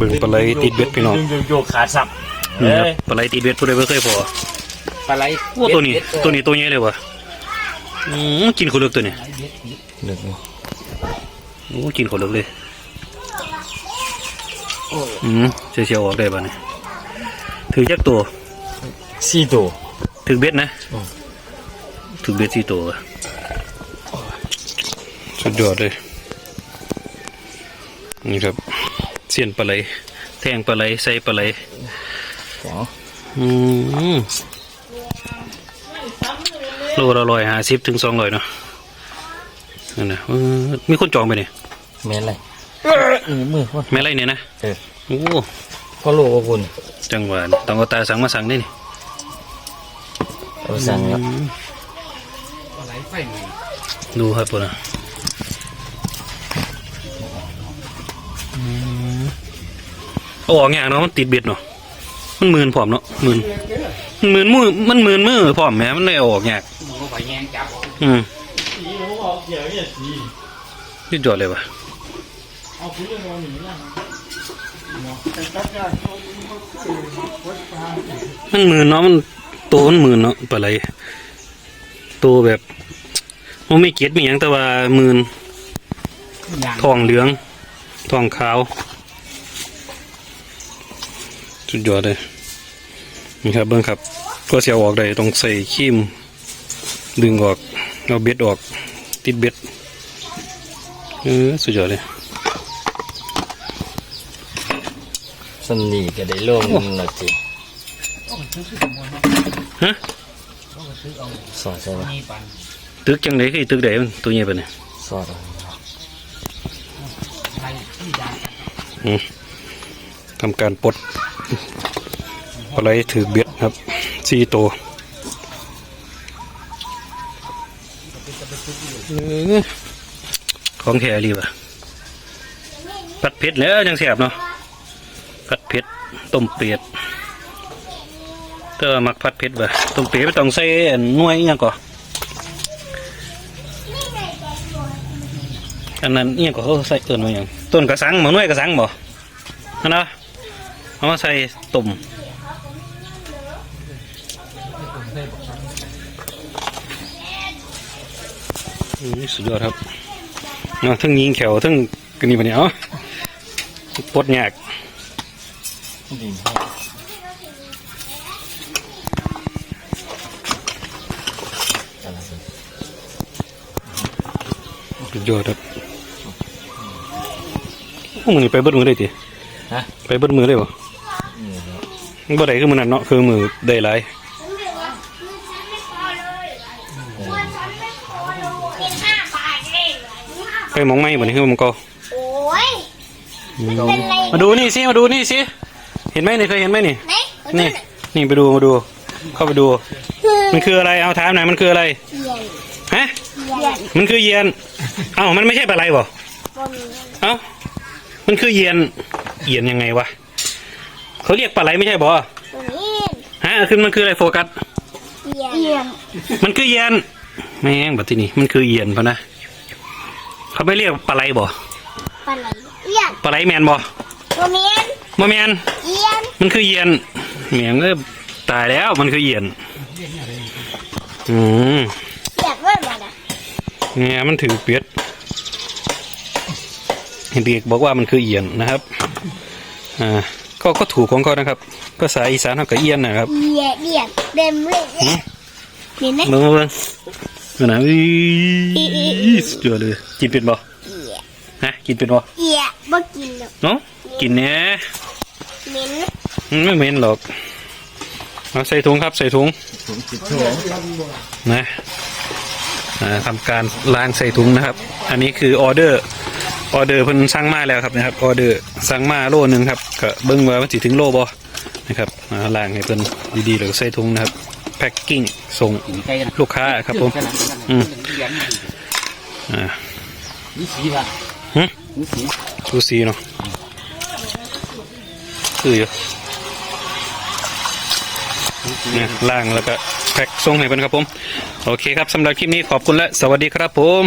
เบิ่งปลาไหลติดเบ็ดพี่น้องโยกโยกขาสับนี่ครับเอ้ยปลาไหลติดเบ็ดผู้ใดบ่เคยพอปลาไหลโอ้ตัวนี้ ตัวนี้ตัวใหญ่เลยวะอืมกินคนเลือกตัวนี้เด็กโอ้กินคนเลือกเลยอืมเสียวๆออกได้ป่ะเนี่ยถือจักตัวสี่ตัวถือเบ็ดนะอืมถือเบ็ดสี่ตัวสุดยอดเลยนี่ครับ เสียนปลาไหลแทงปลาไหลใส่ปลาไหลสองอืมโลละร้อยห้าสิบถึงสองร้อยเนาะนั่นนะเออมีคนจองไปเนี่ยแม่นอะไรมือมือวะแม่ไรเนี่ยนะเออโอ้พ่อโลกคุณจังหวะต้องเอาตาสั่งมาสั่งได้นี่เอาสั่งแล้วดูครับปุ่นนะ ออกอย่างเนาะมันติดเบ็ดเนาะมันมืนผอมเนาะมืนมันมืนมือมันมืนมือผอมแหมมันเลยเอาออกยากอืมยืดยอดเลยวะมันมืนเนาะมันโตวมันมืนเนาะปลาไหลตัวแบบมันไม่เก็ดมีอย่างแต่ว่ามืนทองเหลืองทองขาว สุดยอดเลยนี่ครับเบิ้งครับก็เสียออกได้ต้องใส่ครีมดึงออกเอาเบ็ดออกติดเบ็ดเออสุดยอดเลยสนีก็ได้ลงและจิฮะสอดใช่ไหมตึกจังไดคือตึกใดมันตัวใหญ่ปะเนี่ยสอดอืมทำการปลด ปลาไหลถือเบ็ดครับสี่ตัวเออของแท้รีบอะผัดเผ็ดแล้วยังแสบเนาะผัดเผ็ดต้มเป็ดเตอมักผัดเผ็ดบ่ต้มเป็ดไม่ต้องใส่อันหน่วยอหยังก่ออันนั้นอหยังก็เขาใส่เอิ้นว่าหยังต้นกระสังหมอหน่วยกระสังบ่อันนะ เอามาใส่ต้มอืมสุดยอดครับเนาะทั้งยิงแขวทั้งกระนี่ปะเนี่ยเอ้าปลดยากดีสุดยอดครับพวกมึงนี่ไปเบิดมือได้ติฮะไปเบิดมือได้บ่ บ่ได้คือมันนั่นเนาะคือมือได้หลายไปหมองไม้บ่นี่คือหมองเก่าโอ้ยเป็นไรมาดูนี่สิมาดูนี่สิเห็นไหมนี่เคยเห็นไหมนี่ไหนนี่นี่ไปดูมาดู เข้าไปดู มันคืออะไรเอาถามหน่อยมันคืออะไรเยียนฮะเยียนมันคือเยียนเอ้ามันไม่ใช่ปลาไหลบ่บนเอ้ามันคือเยียนเยียนยังไงวะ เขาเรียกปลาไหลไม่ใช่บ่ตรงนี้ฮะคือมันคืออะไรโฟกัส เยียนเยียนมันคือเยียนแม่งบัดทีนี้มันคือเยียนพะนะ เขาไม่เรียกปลาไหลบ่ปลาไหลเยียนปลาไหลแมนบ่ตัวเมียนบ่แมนเยียนมันคือเยียนแม่งเอ้ยตายแล้วมันคือเยียนอืมเยียนเว้ยมันอะเนี่ยมันถือเปียดเห็นเด็กบอกว่ามันคือเอียนนะครับ อ่า ก็ก็ถูกของเขานะครับภาษาอีสานเขาก็เอียนนะครับเยียนเยียนเต็มเลยเห็นไหมเบิ่งมาเบิ่งดูนะอีสุดยอดเลยกินเป็นบ่เยียนฮะกินเป็นบ่เยียนบ่กินหรอกเนาะกินเนี่ยเหม็นมันไม่เหม็นหรอกเอาใส่ถุงครับใส่ถุงถุงจิตถุงนะอ่าทำการล้างใส่ถุงนะครับ อันนี้คือออเดอร์ ออเดอร์เพิ่นสั่งมาแล้วครับนะครับออเดอร์สั่งมาโลนึงครับก็เบิ่งว่ามันสิถึงโลบ่นะครับอ่าล้างให้เพิ่นดีๆแล้วก็ใส่ถุงนะครับแพ็คกิ้งส่งลูกค้าครับผมอืมอ่านี่สีป่ะหึนี่สีดูสีเนาะคืออยู่เนี่ยล้างแล้วก็แพ็คส่งให้เพิ่นครับผม โอเคครับสำหรับคลิปนี้ขอบคุณและสวัสดีครับผม